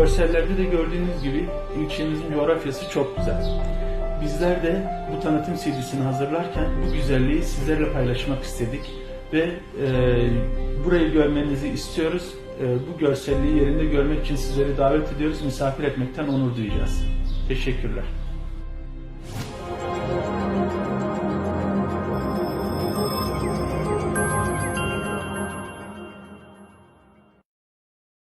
görsellerde de gördüğünüz gibi ilçemizin coğrafyası çok güzel. Bizler de bu tanıtım CD'sini hazırlarken bu güzelliği sizlerle paylaşmak istedik ve e, burayı görmenizi istiyoruz. E, bu görselliği yerinde görmek için sizleri davet ediyoruz. Misafir etmekten onur duyacağız. Teşekkürler.